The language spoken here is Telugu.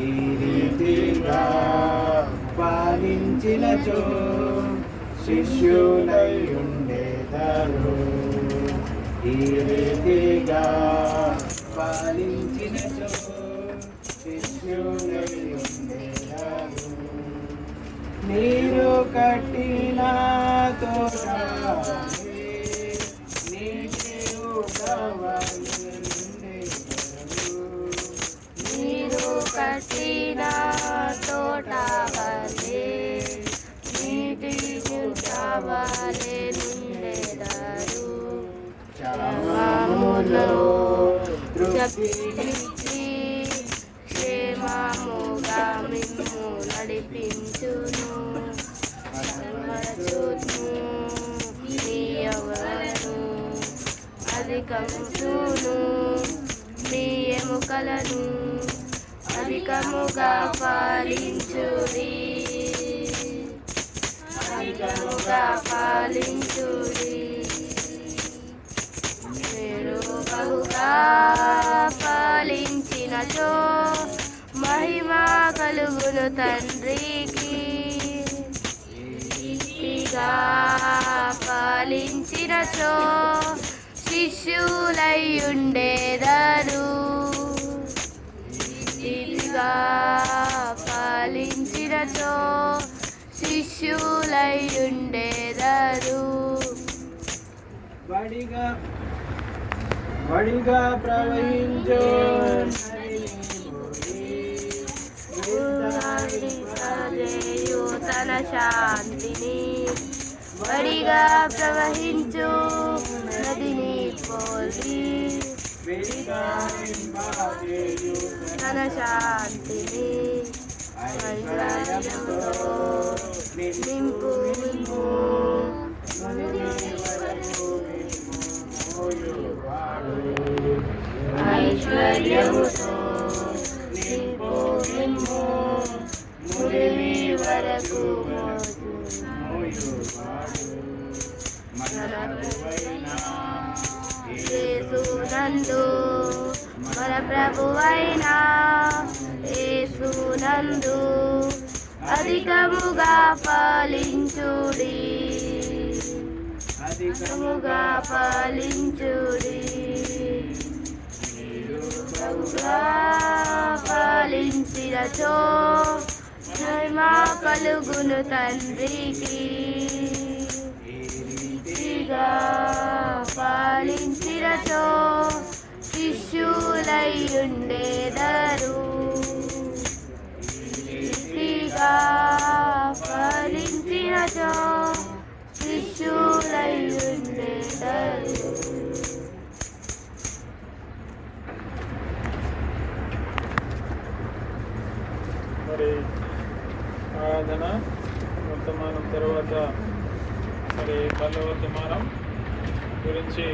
ఈ రీతిగా పాలించినచో శిష్యులై ఉండేదారు. ఈ రీతిగా పాలించినచో శిష్యులై ఉండేదారు. నీరు కట్టిన తోట నీటి కట్టిన తోట వలె నీటి గుంటవలె నుండెదరు క్షమాములో తృప్తినిచ్చి క్షేమముగా మిమ్ము నడిపించును. సర్వచును మీ ఎవరను అధికంచును మీ ఎముకలను అధికముగా పాలించుడి. అధికముగా పాలించుడి మీరు బహుగా పాలించినచో మహిమ కలుగును తండ్రికి. ఇగా పాలించినచో శిష్యులై ఉండేదారు ఇదిగా పాలించినచో శిష్యులై ఉండేదారు వడిగా వడిగా ప్రవహించు చేయు తన శాంతిని వడిగా ప్రవహించు నదిని పోలి తన శాంతిని నింపు నింపు ఐశ్వర్యముతో నింపు నింపు మురిమి వరకు నందు. మన ప్రభువైన యేసునందు అధికముగా పాలించుడి అధికముగా పాలించుడి బహుగా పాలించినచో మహిమా కలుగును తండ్రికి. పాలించినచో ఉండేదరు రీతిగా పాలించినచో శిష్యులై ఉండేదరు మరి ఆరాధన వర్తమానం తర్వాత మరి పల్లె వర్తమానం గురించి